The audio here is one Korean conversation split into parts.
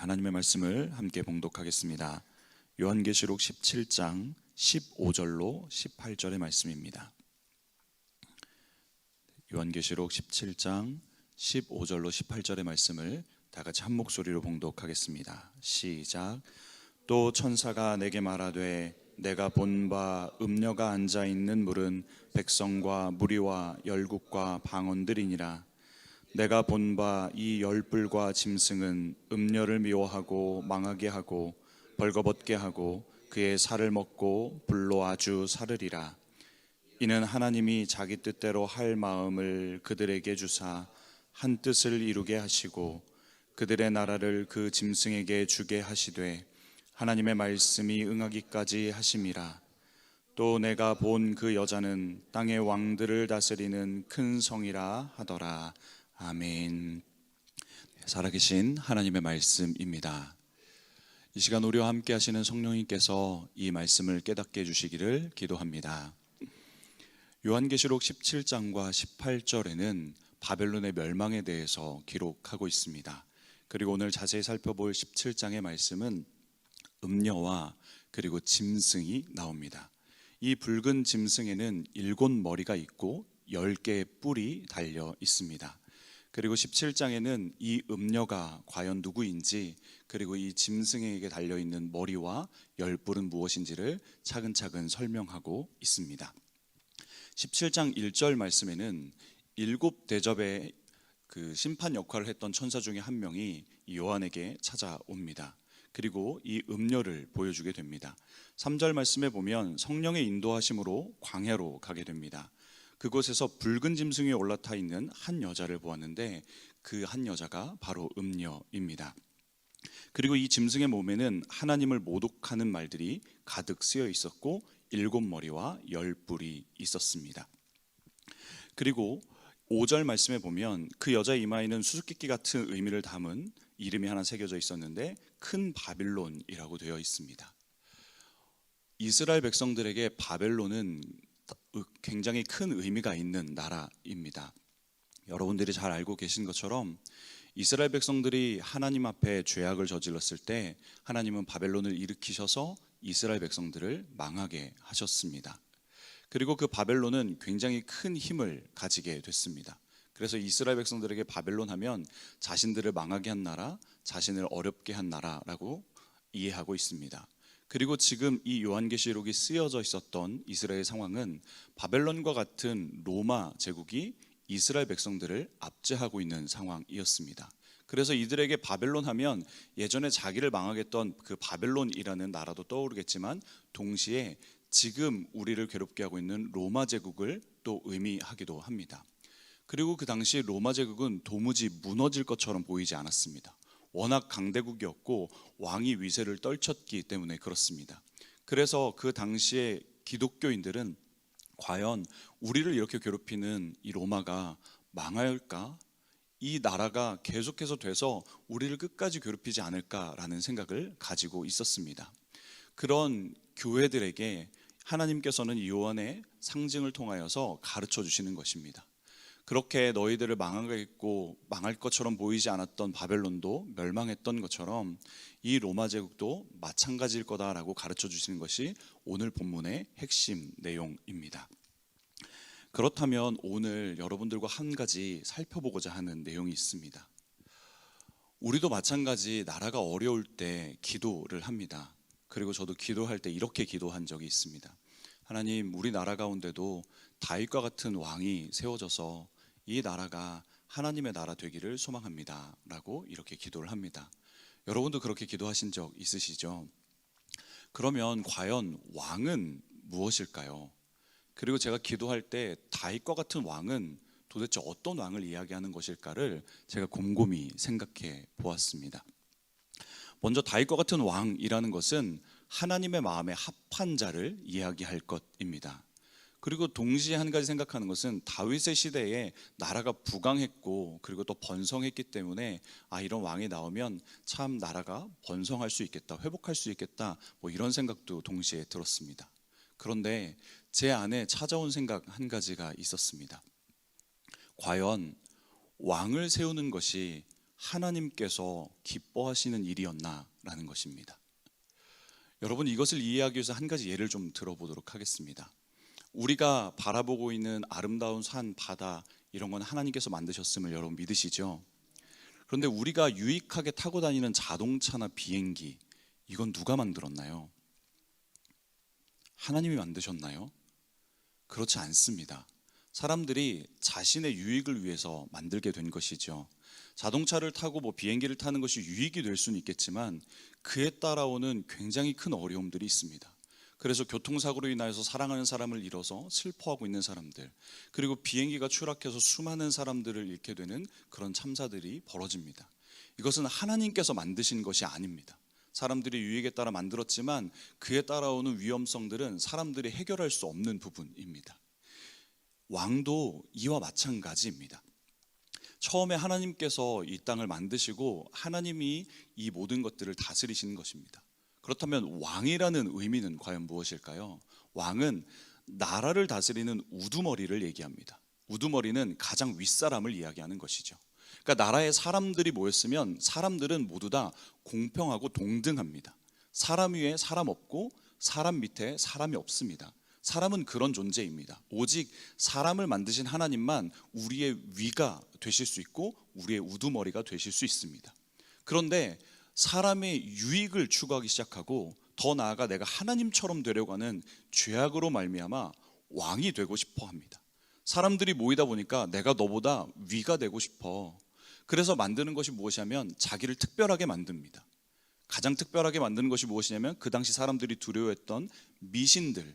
하나님의 말씀을 함께 봉독하겠습니다. 요한계시록 17장 15절로 18절의 말씀입니다. 요한계시록 17장 15절로 18절의 말씀을 다 같이 한 목소리로 봉독하겠습니다. 시작. 또 천사가 내게 말하되 내가 본 바 음녀가 앉아 있는 물은 백성과 무리와 열국과 방언들이니라. 내가 본 바 이 열불과 짐승은 음녀를 미워하고 망하게 하고 벌거벗게 하고 그의 살을 먹고 불로 아주 사르리라. 이는 하나님이 자기 뜻대로 할 마음을 그들에게 주사 한 뜻을 이루게 하시고 그들의 나라를 그 짐승에게 주게 하시되 하나님의 말씀이 응하기까지 하심이라. 또 내가 본 그 여자는 땅의 왕들을 다스리는 큰 성이라 하더라. 아멘. 살아계신 하나님의 말씀입니다. 이 시간 우리와 함께 하시는 성령님께서 이 말씀을 깨닫게 해주시기를 기도합니다. 요한계시록 17장과 18절에는 바벨론의 멸망에 대해서 기록하고 있습니다. 그리고 오늘 자세히 살펴볼 17장의 말씀은 음녀와 그리고 짐승이 나옵니다. 이 붉은 짐승에는 일곱 머리가 있고 열 개의 뿔이 달려 있습니다. 그리고 17장에는 이 음녀가 과연 누구인지 그리고 이 짐승에게 달려 있는 머리와 열 뿔은 무엇인지를 차근차근 설명하고 있습니다. 17장 1절 말씀에는 일곱 대접의 그 심판 역할을 했던 천사 중에 한 명이 요한에게 찾아옵니다. 그리고 이 음료를 보여주게 됩니다. 3절 말씀에 보면 성령의 인도하심으로 광야로 가게 됩니다. 그곳에서 붉은 짐승 위에 올라타 있는 한 여자를 보았는데 그 한 여자가 바로 음녀입니다. 그리고 이 짐승의 몸에는 하나님을 모독하는 말들이 가득 쓰여 있었고 일곱 머리와 열 뿔이 있었습니다. 그리고 5절 말씀에 보면 그 여자의 이마에는 수수께끼 같은 의미를 담은 이름이 하나 새겨져 있었는데 큰 바빌론이라고 되어 있습니다. 이스라엘 백성들에게 바벨론은 굉장히 큰 의미가 있는 나라입니다. 여러분들이 잘 알고 계신 것처럼 이스라엘 백성들이 하나님 앞에 죄악을 저질렀을 때 하나님은 바벨론을 일으키셔서 이스라엘 백성들을 망하게 하셨습니다. 그리고 그 바벨론은 굉장히 큰 힘을 가지게 됐습니다. 그래서 이스라엘 백성들에게 바벨론 하면 자신들을 망하게 한 나라, 자신을 어렵게 한 나라라고 이해하고 있습니다. 그리고 지금 이 요한계시록이 쓰여져 있었던 이스라엘 상황은 바벨론과 같은 로마 제국이 이스라엘 백성들을 압제하고 있는 상황이었습니다. 그래서 이들에게 바벨론 하면 예전에 자기를 망하게 했던 그 바벨론이라는 나라도 떠오르겠지만 동시에 지금 우리를 괴롭게 하고 있는 로마 제국을 또 의미하기도 합니다. 그리고 그 당시 로마 제국은 도무지 무너질 것처럼 보이지 않았습니다. 워낙 강대국이었고 왕이 위세를 떨쳤기 때문에 그렇습니다. 그래서 그 당시에 기독교인들은 과연 우리를 이렇게 괴롭히는 이 로마가 망할까? 이 나라가 계속해서 돼서 우리를 끝까지 괴롭히지 않을까라는 생각을 가지고 있었습니다. 그런 교회들에게 하나님께서는 이 요한의 상징을 통하여서 가르쳐 주시는 것입니다. 그렇게 너희들을 망하겠고 망할 것처럼 보이지 않았던 바벨론도 멸망했던 것처럼 이 로마 제국도 마찬가지일 거다라고 가르쳐 주시는 것이 오늘 본문의 핵심 내용입니다. 그렇다면 오늘 여러분들과 한 가지 살펴보고자 하는 내용이 있습니다. 우리도 마찬가지 나라가 어려울 때 기도를 합니다. 그리고 저도 기도할 때 이렇게 기도한 적이 있습니다. 하나님, 우리 나라 가운데도 다윗과 같은 왕이 세워져서 이 나라가 하나님의 나라 되기를 소망합니다라고 이렇게 기도를 합니다. 여러분도 그렇게 기도하신 적 있으시죠? 그러면 과연 왕은 무엇일까요? 그리고 제가 기도할 때 다윗과 같은 왕은 도대체 어떤 왕을 이야기하는 것일까를 제가 곰곰이 생각해 보았습니다. 먼저 다윗과 같은 왕이라는 것은 하나님의 마음에 합한 자를 이야기할 것입니다. 그리고 동시에 한 가지 생각하는 것은 다윗의 시대에 나라가 부강했고 그리고 또 번성했기 때문에 아 이런 왕이 나오면 참 나라가 번성할 수 있겠다 회복할 수 있겠다 뭐 이런 생각도 동시에 들었습니다. 그런데 제 안에 찾아온 생각 한 가지가 있었습니다. 과연 왕을 세우는 것이 하나님께서 기뻐하시는 일이었나라는 것입니다. 여러분 이것을 이해하기 위해서 한 가지 예를 좀 들어보도록 하겠습니다. 우리가 바라보고 있는 아름다운 산, 바다 이런 건 하나님께서 만드셨음을 여러분 믿으시죠? 그런데 우리가 유익하게 타고 다니는 자동차나 비행기 이건 누가 만들었나요? 하나님이 만드셨나요? 그렇지 않습니다. 사람들이 자신의 유익을 위해서 만들게 된 것이죠. 자동차를 타고 뭐 비행기를 타는 것이 유익이 될 수는 있겠지만 그에 따라오는 굉장히 큰 어려움들이 있습니다. 그래서 교통사고로 인하여서 사랑하는 사람을 잃어서 슬퍼하고 있는 사람들, 그리고 비행기가 추락해서 수많은 사람들을 잃게 되는 그런 참사들이 벌어집니다. 이것은 하나님께서 만드신 것이 아닙니다. 사람들이 유익에 따라 만들었지만 그에 따라오는 위험성들은 사람들이 해결할 수 없는 부분입니다. 왕도 이와 마찬가지입니다. 처음에 하나님께서 이 땅을 만드시고 하나님이 이 모든 것들을 다스리시는 것입니다. 그렇다면 왕이라는 의미는 과연 무엇일까요? 왕은 나라를 다스리는 우두머리를 얘기합니다. 우두머리는 가장 윗사람을 이야기하는 것이죠. 그러니까 나라에 사람들이 모였으면 사람들은 모두 다 공평하고 동등합니다. 사람 위에 사람 없고 사람 밑에 사람이 없습니다. 사람은 그런 존재입니다. 오직 사람을 만드신 하나님만 우리의 위가 되실 수 있고 우리의 우두머리가 되실 수 있습니다. 그런데 사람의 유익을 추구하기 시작하고 더 나아가 내가 하나님처럼 되려고 하는 죄악으로 말미암아 왕이 되고 싶어 합니다. 사람들이 모이다 보니까 내가 너보다 위가 되고 싶어. 그래서 만드는 것이 무엇이냐면 자기를 특별하게 만듭니다. 가장 특별하게 만드는 것이 무엇이냐면 그 당시 사람들이 두려워했던 미신들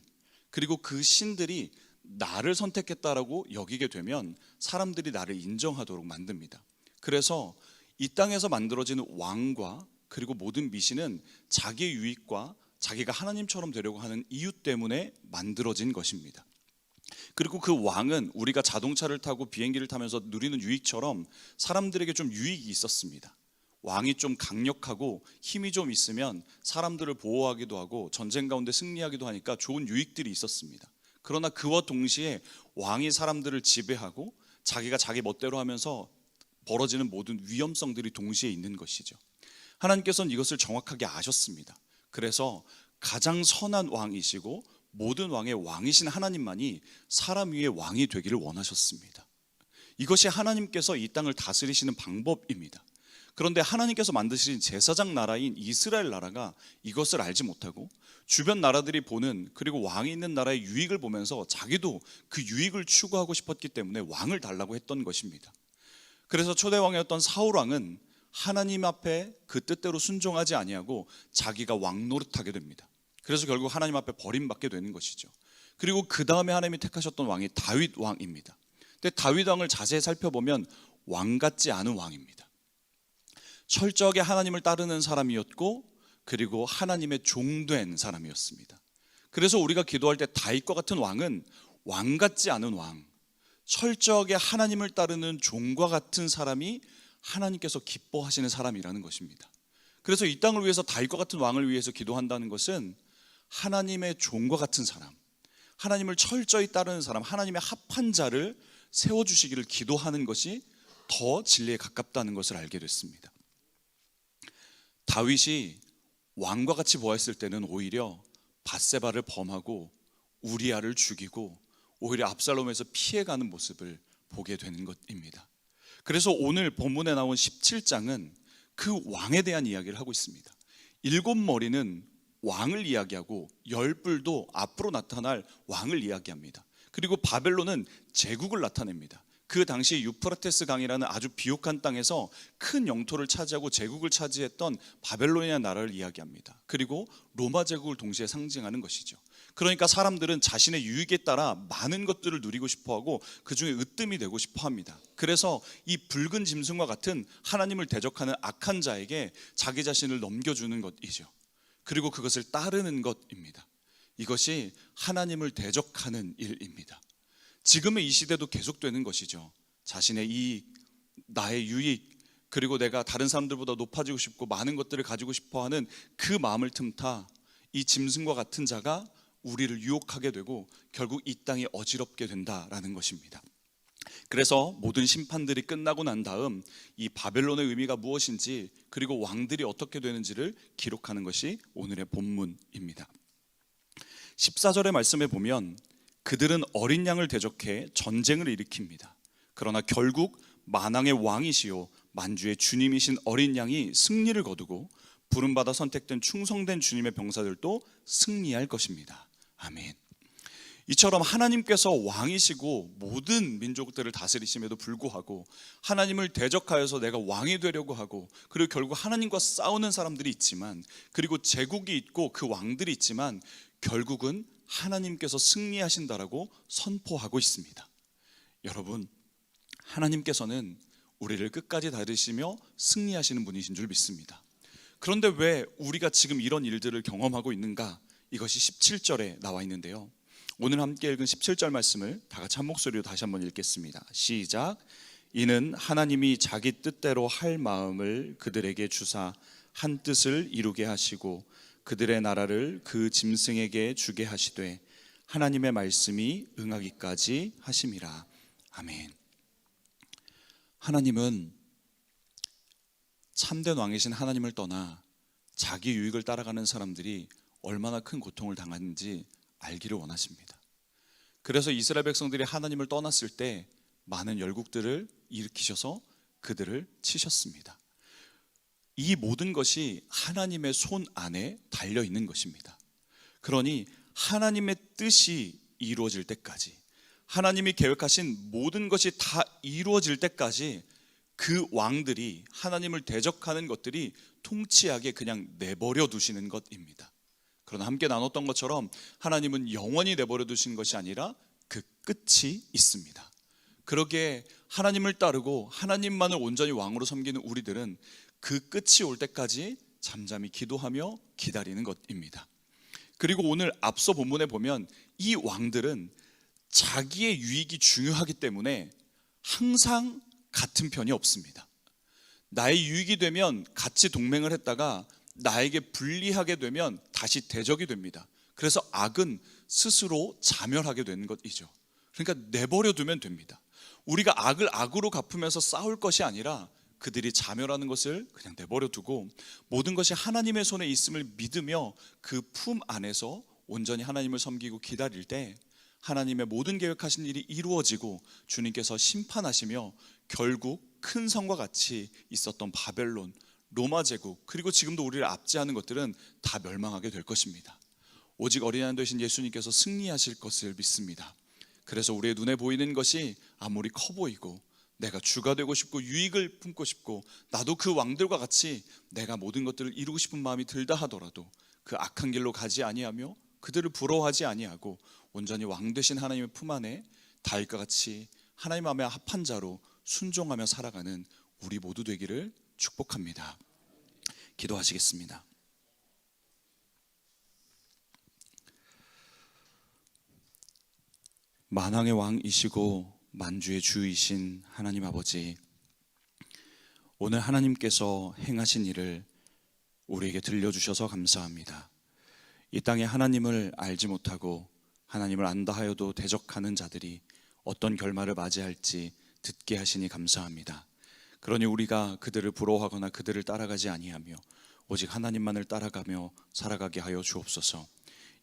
그리고 그 신들이 나를 선택했다라고 여기게 되면 사람들이 나를 인정하도록 만듭니다. 그래서 이 땅에서 만들어지는 왕과 그리고 모든 미신은 자기의 유익과 자기가 하나님처럼 되려고 하는 이유 때문에 만들어진 것입니다. 그리고 그 왕은 우리가 자동차를 타고 비행기를 타면서 누리는 유익처럼 사람들에게 좀 유익이 있었습니다. 왕이 좀 강력하고 힘이 좀 있으면 사람들을 보호하기도 하고 전쟁 가운데 승리하기도 하니까 좋은 유익들이 있었습니다. 그러나 그와 동시에 왕이 사람들을 지배하고 자기가 자기 멋대로 하면서 벌어지는 모든 위험성들이 동시에 있는 것이죠. 하나님께서는 이것을 정확하게 아셨습니다. 그래서 가장 선한 왕이시고 모든 왕의 왕이신 하나님만이 사람 위의 왕이 되기를 원하셨습니다. 이것이 하나님께서 이 땅을 다스리시는 방법입니다. 그런데 하나님께서 만드신 제사장 나라인 이스라엘 나라가 이것을 알지 못하고 주변 나라들이 보는 그리고 왕이 있는 나라의 유익을 보면서 자기도 그 유익을 추구하고 싶었기 때문에 왕을 달라고 했던 것입니다. 그래서 초대 왕이었던 사울 왕은 하나님 앞에 그 뜻대로 순종하지 아니하고 자기가 왕 노릇하게 됩니다. 그래서 결국 하나님 앞에 버림받게 되는 것이죠. 그리고 그 다음에 하나님이 택하셨던 왕이 다윗 왕입니다. 근데 다윗 왕을 자세히 살펴보면 왕 같지 않은 왕입니다. 철저하게 하나님을 따르는 사람이었고 그리고 하나님의 종된 사람이었습니다. 그래서 우리가 기도할 때 다윗과 같은 왕은 왕 같지 않은 왕, 철저하게 하나님을 따르는 종과 같은 사람이 하나님께서 기뻐하시는 사람이라는 것입니다. 그래서 이 땅을 위해서 다윗과 같은 왕을 위해서 기도한다는 것은 하나님의 종과 같은 사람, 하나님을 철저히 따르는 사람, 하나님의 합한 자를 세워 주시기를 기도하는 것이 더 진리에 가깝다는 것을 알게 됐습니다. 다윗이 왕과 같이 보았을 때는 오히려 바세바를 범하고 우리아를 죽이고 오히려 압살롬에서 피해가는 모습을 보게 되는 것입니다. 그래서 오늘 본문에 나온 17장은 그 왕에 대한 이야기를 하고 있습니다. 일곱 머리는 왕을 이야기하고 열 뿔도 앞으로 나타날 왕을 이야기합니다. 그리고 바벨론은 제국을 나타냅니다. 그 당시 유프라테스 강이라는 아주 비옥한 땅에서 큰 영토를 차지하고 제국을 차지했던 바벨론이라는 나라를 이야기합니다. 그리고 로마 제국을 동시에 상징하는 것이죠. 그러니까 사람들은 자신의 유익에 따라 많은 것들을 누리고 싶어 하고 그 중에 으뜸이 되고 싶어 합니다. 그래서 이 붉은 짐승과 같은 하나님을 대적하는 악한 자에게 자기 자신을 넘겨주는 것이죠. 그리고 그것을 따르는 것입니다. 이것이 하나님을 대적하는 일입니다. 지금의 이 시대도 계속되는 것이죠. 자신의 이익, 나의 유익, 그리고 내가 다른 사람들보다 높아지고 싶고 많은 것들을 가지고 싶어 하는 그 마음을 틈타 이 짐승과 같은 자가 우리를 유혹하게 되고 결국 이 땅이 어지럽게 된다라는 것입니다. 그래서 모든 심판들이 끝나고 난 다음 이 바벨론의 의미가 무엇인지 그리고 왕들이 어떻게 되는지를 기록하는 것이 오늘의 본문입니다. 14절의 말씀에 보면 그들은 어린 양을 대적해 전쟁을 일으킵니다. 그러나 결국 만왕의 왕이시요 만주의 주님이신 어린 양이 승리를 거두고 부름받아 선택된 충성된 주님의 병사들도 승리할 것입니다. 아멘. 이처럼 하나님께서 왕이시고 모든 민족들을 다스리심에도 불구하고 하나님을 대적하여서 내가 왕이 되려고 하고 그리고 결국 하나님과 싸우는 사람들이 있지만 그리고 제국이 있고 그 왕들이 있지만 결국은 하나님께서 승리하신다라고 선포하고 있습니다. 여러분, 하나님께서는 우리를 끝까지 다루시며 승리하시는 분이신 줄 믿습니다. 그런데 왜 우리가 지금 이런 일들을 경험하고 있는가? 이것이 17절에 나와 있는데요. 오늘 함께 읽은 17절 말씀을 다 같이 한 목소리로 다시 한번 읽겠습니다. 시작. 이는 하나님이 자기 뜻대로 할 마음을 그들에게 주사 한 뜻을 이루게 하시고 그들의 나라를 그 짐승에게 주게 하시되 하나님의 말씀이 응하기까지 하심이라. 아멘. 하나님은 참된 왕이신 하나님을 떠나 자기 유익을 따라가는 사람들이 얼마나 큰 고통을 당하는지 알기를 원하십니다. 그래서 이스라엘 백성들이 하나님을 떠났을 때 많은 열국들을 일으키셔서 그들을 치셨습니다. 이 모든 것이 하나님의 손 안에 달려 있는 것입니다. 그러니 하나님의 뜻이 이루어질 때까지 하나님이 계획하신 모든 것이 다 이루어질 때까지 그 왕들이 하나님을 대적하는 것들이 통치하게 그냥 내버려 두시는 것입니다. 그러나 함께 나눴던 것처럼 하나님은 영원히 내버려 두신 것이 아니라 그 끝이 있습니다. 그러기에 하나님을 따르고 하나님만을 온전히 왕으로 섬기는 우리들은 그 끝이 올 때까지 잠잠히 기도하며 기다리는 것입니다. 그리고 오늘 앞서 본문에 보면 이 왕들은 자기의 유익이 중요하기 때문에 항상 같은 편이 없습니다. 나의 유익이 되면 같이 동맹을 했다가 나에게 불리하게 되면 다시 대적이 됩니다. 그래서 악은 스스로 자멸하게 되는 것이죠. 그러니까 내버려 두면 됩니다. 우리가 악을 악으로 갚으면서 싸울 것이 아니라 그들이 자멸하는 것을 그냥 내버려 두고 모든 것이 하나님의 손에 있음을 믿으며 그 품 안에서 온전히 하나님을 섬기고 기다릴 때 하나님의 모든 계획하신 일이 이루어지고 주님께서 심판하시며 결국 큰 성과 같이 있었던 바벨론, 로마 제국 그리고 지금도 우리를 압제하는 것들은 다 멸망하게 될 것입니다. 오직 어린 양 되신 예수님께서 승리하실 것을 믿습니다. 그래서 우리의 눈에 보이는 것이 아무리 커 보이고 내가 주가 되고 싶고 유익을 품고 싶고 나도 그 왕들과 같이 내가 모든 것들을 이루고 싶은 마음이 들다 하더라도 그 악한 길로 가지 아니하며 그들을 부러워하지 아니하고 온전히 왕 되신 하나님의 품 안에 다윗과 같이 하나님 마음에 합한 자로 순종하며 살아가는 우리 모두 되기를 축복합니다. 기도하시겠습니다. 만왕의 왕이시고 만주의 주이신 하나님 아버지, 오늘 하나님께서 행하신 일을 우리에게 들려주셔서 감사합니다. 이 땅에 하나님을 알지 못하고 하나님을 안다 하여도 대적하는 자들이 어떤 결말을 맞이할지 듣게 하시니 감사합니다. 그러니 우리가 그들을 부러워하거나 그들을 따라가지 아니하며 오직 하나님만을 따라가며 살아가게 하여 주옵소서.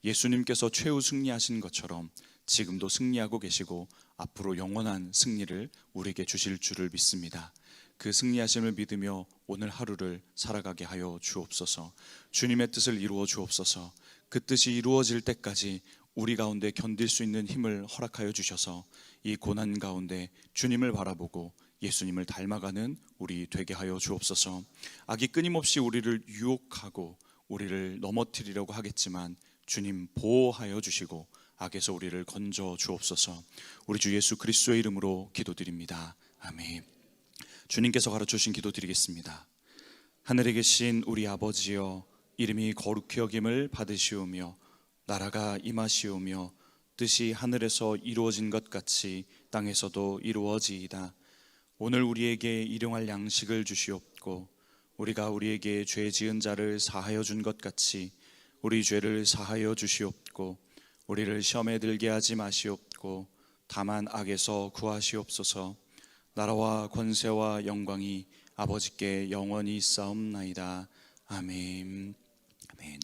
예수님께서 최후 승리하신 것처럼 지금도 승리하고 계시고 앞으로 영원한 승리를 우리에게 주실 줄을 믿습니다. 그 승리하심을 믿으며 오늘 하루를 살아가게 하여 주옵소서. 주님의 뜻을 이루어 주옵소서. 그 뜻이 이루어질 때까지 우리 가운데 견딜 수 있는 힘을 허락하여 주셔서 이 고난 가운데 주님을 바라보고 예수님을 닮아가는 우리 되게 하여 주옵소서. 악이 끊임없이 우리를 유혹하고 우리를 넘어뜨리려고 하겠지만 주님 보호하여 주시고 악에서 우리를 건져 주옵소서. 우리 주 예수 그리스도의 이름으로 기도드립니다. 아멘. 주님께서 가르쳐 주신 기도 드리겠습니다. 하늘에 계신 우리 아버지여 이름이 거룩히 여김을 받으시오며 나라가 임하시오며 뜻이 하늘에서 이루어진 것 같이 땅에서도 이루어지이다. 오늘 우리에게 일용할 양식을 주시옵고 우리가 우리에게 죄 지은 자를 사하여 준 것 같이 우리 죄를 사하여 주시옵고 우리를 시험에 들게 하지 마시옵고 다만 악에서 구하시옵소서. 나라와 권세와 영광이 아버지께 영원히 싸움나이다. 아멘. 아멘.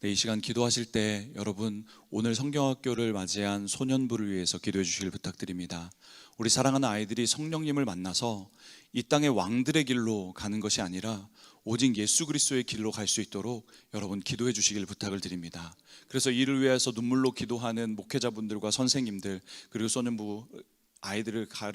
네, 이 시간 기도하실 때 여러분 오늘 성경학교를 맞이한 소년부를 위해서 기도해 주시길 부탁드립니다. 우리 사랑하는 아이들이 성령님을 만나서 이 땅의 왕들의 길로 가는 것이 아니라 오직 예수 그리스도의 길로 갈 수 있도록 여러분 기도해 주시길 부탁을 드립니다. 그래서 이를 위해서 눈물로 기도하는 목회자분들과 선생님들 그리고 소년부 아이들을 가,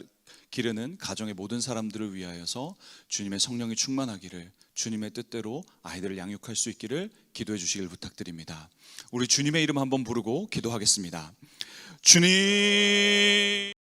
기르는 가정의 모든 사람들을 위하여서 주님의 성령이 충만하기를 주님의 뜻대로 아이들을 양육할 수 있기를 기도해 주시길 부탁드립니다. 우리 주님의 이름 한번 부르고 기도하겠습니다. 주님